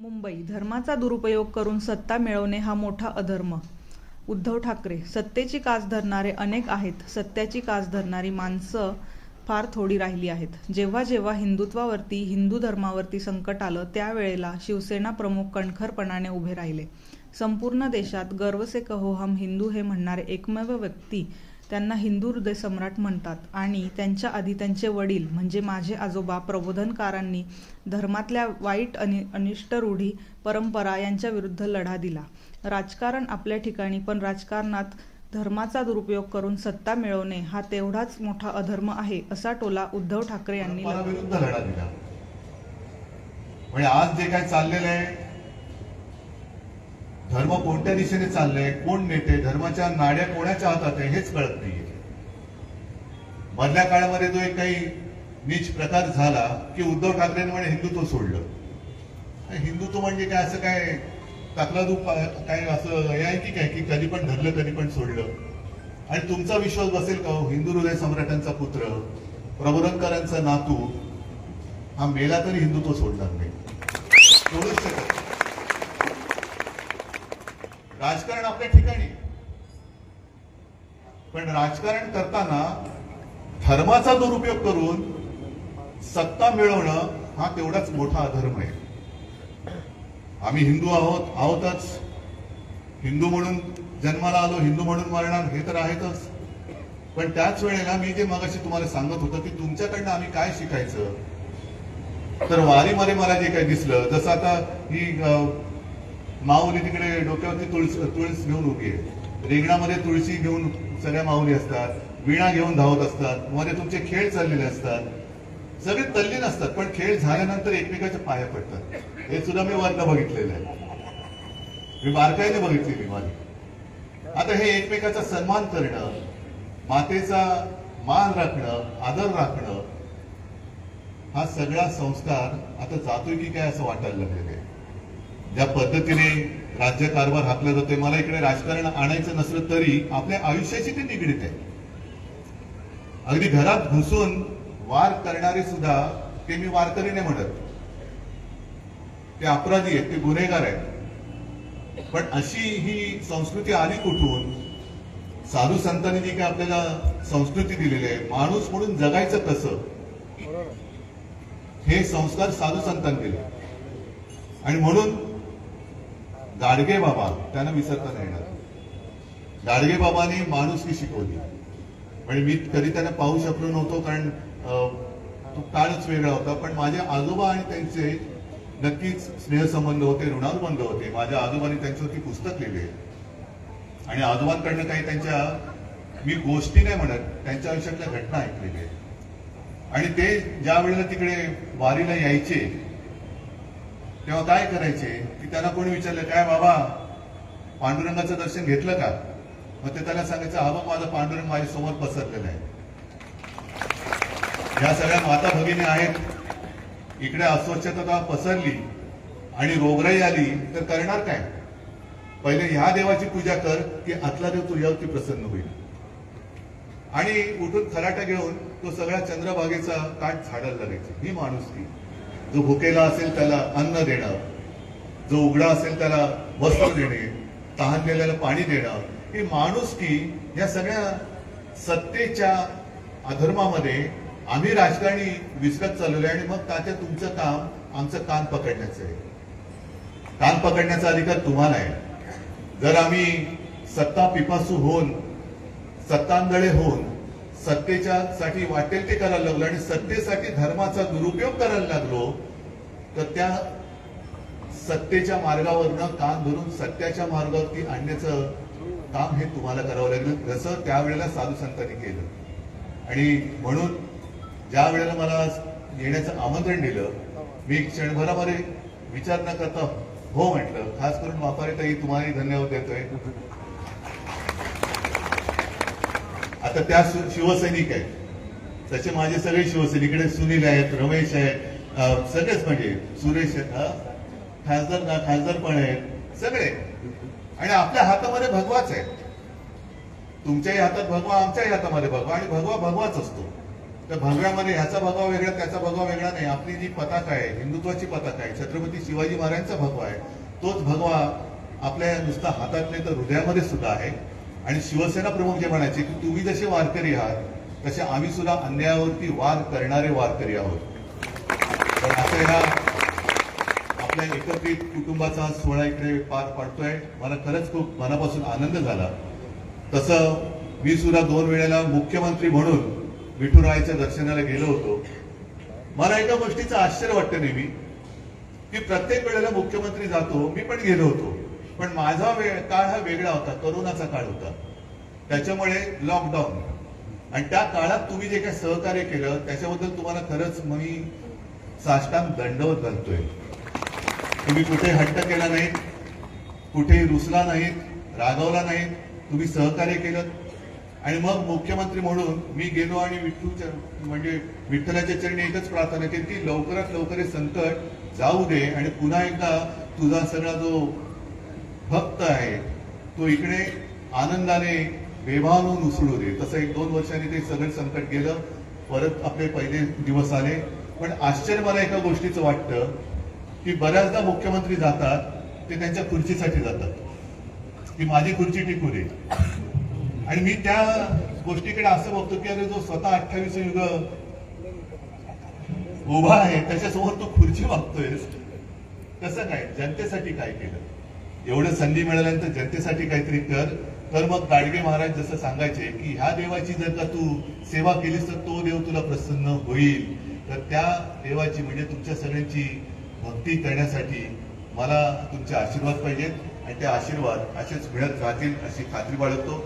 मुंबई. धर्माचा दुरुपयोग करून सत्ता मिळवणे हा मोठा अधर्म. उद्धव ठाकरे सत्तेची कास धरणारे अनेक आहेत. सत्याची कास धरणारी माणसं फार थोडी राहिली आहेत. जेव्हा जेव्हा हिंदुत्वावरती हिंदू धर्मावरती संकट आलं त्यावेळेला शिवसेना प्रमुख कणखरपणाने उभे राहिले. संपूर्ण देशात गर्व से कहो हम हिंदू हे म्हणणारे एकमेव व्यक्ती त्यांना हिंदू हृदय सम्राट म्हणतात आणि त्यांच्या आधी त्यांचे वडील म्हणजे माझे आजोबा प्रबोधनकारांनी धर्मातल्या वाईट अनि अनिष्ट रूढी परंपरा यांच्या विरुद्ध लढा दिला. राजकारण आपल्या ठिकाणी पण राजकारणात धर्माचा दुरुपयोग करून सत्ता मिळवणे हा तेवढाच मोठा अधर्म आहे असा टोला उद्धव ठाकरे यांनी लढा दिला. म्हणजे आज जे काय चाललेलं आहे धर्म कोणत्या दिशेने चाललंय कोण नेते धर्माच्या नाड्या कोणाच्या हातात आहे हेच कळत नाहीये मधल्या काळामध्ये जो एक काही नीच प्रकार झाला की उद्धव ठाकरेंमुळे म्हणे हिंदुत्व सोडलं हिंदुत्व म्हणजे काय असं काय तकलादू काय असं हे आहे की काय की कधी पण धरलं कधी पण सोडलं आणि तुमचा विश्वास बसेल का हो? हिंदू हृदय सम्राटांचा पुत्र प्रबोधनकरांचा नातू हा मेला तरी हिंदुत्व सोडणार नाही सोडूच शकत नाही. राजकारण आपल्या ठिकाणी. पण राजकारण करताना धर्माचा दुरुपयोग करून सत्ता मिळवणं हा तेवढाच मोठा अधर्म आहे. आम्ही हिंदू आहोत आहोतच. हिंदू म्हणून जन्माला आलो हिंदू म्हणून मरणार हे तर आहेतच. पण त्याच वेळेला मी जे मगाशी तुम्हाला सांगत होतो की तुमच्याकडनं आम्ही काय शिकायचं? तर वारीमध्ये मला जे काही दिसलं जसं आता ही माऊली तिकडे डोक्यावरती तुळस तुळस घेऊन उभी आहे. रिंगणामध्ये तुळशी घेऊन सगळ्या माऊली असतात विणा घेऊन धावत असतात मध्ये तुमचे खेळ चाललेले असतात. सगळे तल्लीन असतात पण खेळ झाल्यानंतर एकमेकाच्या पाया पडतात. हे सुद्धा मी वर्ण बघितलेलं आहे. मी बारकाईने बघितलेली माझी. आता हे एकमेकाचा सन्मान करणं मातेचा मान राखणं आदर राखणं हा सगळा संस्कार आता जातोय की काय असं वाटायला लागलेलं आहे. ज्या पद्धतीने राज्यकारभार हातला जातोय मला इकडे राजकारण आणायचं नसलं तरी आपल्या आयुष्याशी ते निगडीत आहे. अगदी घरात घुसून वार करणारे सुद्धा ते मी वारकरी नाही म्हणत. ते अपराधी आहेत ते गुन्हेगार आहेत. पण अशी ही संस्कृती आली कुठून? साधू संतांनी जी काय आपल्याला संस्कृती दिलेली आहे माणूस म्हणून जगायचं कसं? हे संस्कार साधू संतांनी दिले. आणि म्हणून गाडगे बाबा त्यांना विसरता नाही येणार. गाडगे बाबांनी माणुसकी शिकवली. म्हणजे मी कधी त्यांना पाहू शकलो नव्हतो कारण तो काळच वेगळा होता. पण माझे आजोबा आणि त्यांचे नक्कीच स्नेहसंबंध होते ऋणानुबंध होते. माझ्या आजोबांनी त्यांच्यावरती पुस्तक लिहिले. आणि आजोबांकडनं काही त्यांच्या मी गोष्टी नाही म्हणत त्यांच्या आयुष्यातल्या घटना ऐकलेल्या आणि ते ज्या वेळेला तिकडे वारीला यायचे तेव्हा काय करायचे? की त्यांना कोणी विचारलं काय बाबा पांडुरंगाचं दर्शन घेतलं का? मग ते त्याला सांगायचं हा माझं माझा पांडुरंग माझ्यासमोर पसरलेला आहे. या सगळ्या माता भगिनी आहेत. इकडे अस्वच्छता पसरली आणि रोगराई आली तर करणार काय? पहिले ह्या देवाची पूजा कर की आतला देव तुझ्यावरती प्रसन्न होईल. आणि उठून खराटा घेऊन तो सगळ्या चंद्रभागेचा काठ झाडायला लागायची. ही माणूस ती जो भुकेला असेल त्याला अन्न देणं जो उघडा असेल त्याला वस्त्र देणे तहान तहानलेल्याला पाणी देणं ही माणुसकी या सगळ्या सत्तेच्या अधर्मामध्ये आम्ही राजकारणी विसरत चाललोय आहे आणि मग तात्या तुमचं काम आमचं कान पकडण्याचं आहे. कान पकडण्याचा अधिकार तुम्हाला आहे. जर आम्ही सत्ता पिपासू होऊन सत्तांदळे होऊन सत्तेच्या साठी वाटेल ते करायला लागलो आणि सत्तेसाठी धर्माचा दुरुपयोग करायला लागलो तर त्या सत्तेच्या मार्गावरनं कान धरून सत्याच्या मार्गावरती आणण्याचं काम हे तुम्हाला करावं लागलं. जसं त्यावेळेला साधू संतांनी केलं. आणि म्हणून ज्या वेळेला मला येण्याचं आमंत्रण दिलं मी क्षणभरामध्ये विचार न करता हो म्हटलं. खास करून वापारीताई तुम्हालाही धन्यवाद देतोय. आता त्या शिवसैनिक आहेत. तसे माझे सगळे शिवसैनिकडे सुनील आहेत रमेश आहेत सगळेच म्हणजे सुरेश आहेत, खासदार ना खासदार पण आहेत सगळे. आणि आपल्या हातामध्ये भगवाच आहे तुमच्याही हातात भगवा आमच्याही हातामध्ये भगवा आणि भगवा भगवाच असतो. तर भगव्यामध्ये ह्याचा भगवा वेगळा त्याचा भगवा वेगळा नाही. आपली जी पताका आहे हिंदुत्वाची पताका आहे छत्रपती शिवाजी महाराजांचा भगवा आहे तोच भगवा आपल्या नुसता हातात नाही तर हृदयामध्ये सुद्धा आहे. आणि शिवसेना प्रमुख जे म्हणायचे की तुम्ही जसे वारकरी आहात तसे आम्ही सुद्धा अन्यायावरती वार करणारे वारकरी आहोत. तर असं ह्या आपल्या एकत्रित कुटुंबाचा सोहळा इकडे पार पडतोय. मला खरंच खूप मनापासून आनंद झाला. तसं मी सुद्धा दोन वेळेला मुख्यमंत्री म्हणून विठुरायाच्या दर्शनाला गेलो होतो. मला एका गोष्टीचं आश्चर्य वाटतं नेहमी की प्रत्येक वेळेला मुख्यमंत्री जातो मी पण गेलो होतो. पण माझा वेळ काळ हा वेगळा होता करोनाचा काळ होता. त्याच्यामुळे लॉकडाऊन आणि त्या काळात तुम्ही जे काही सहकार्य केलं त्याच्याबद्दल तुम्हाला खरंच मी साष्टांग दंडवत घालतोय. तुम्ही कुठे हट्ट केला नाही कुठे रुसला नाहीत रागवला नाहीत तुम्ही सहकार्य केलं. आणि मग मुख्यमंत्री म्हणून मी गेलो आणि विठ्ठूच्या म्हणजे विठ्ठलाच्या चरणी एकच प्रार्थना केली की लवकरात लवकर हे संकट जाऊ दे आणि पुन्हा एकदा तुझा सगळा जो भक्त आहे. तो इकडे आनंदाने बेभावून उसळू दे. तसं एक दोन वर्षांनी ते सगळं संकट गेलं. परत आपले पहिले दिवस आले. पण आश्चर्य मला एका गोष्टीचं वाटतं की बऱ्याचदा मुख्यमंत्री जातात ते त्यांच्या खुर्चीसाठी जातात. की माझी खुर्ची टिकू दे आणि मी त्या गोष्टीकडे असं बघतो की अरे जो स्वतः अठ्ठावीस युग उभा आहे त्याच्यासमोर तो खुर्ची मागतोय कसं काय? जनतेसाठी काय केलं? एवढं संधी मिळाल्यानंतर जनतेसाठी काहीतरी कर. तर मग गाडगे महाराज जसं सांगायचे की ह्या देवाची जर का तू सेवा केलीस तर तो देव तुला प्रसन्न होईल. तर त्या देवाची म्हणजे तुमच्या सगळ्यांची भक्ती करण्यासाठी मला तुमचे आशीर्वाद पाहिजेत आणि ते आशीर्वाद असेच मिळत राहतील अशी खात्री बाळगतो.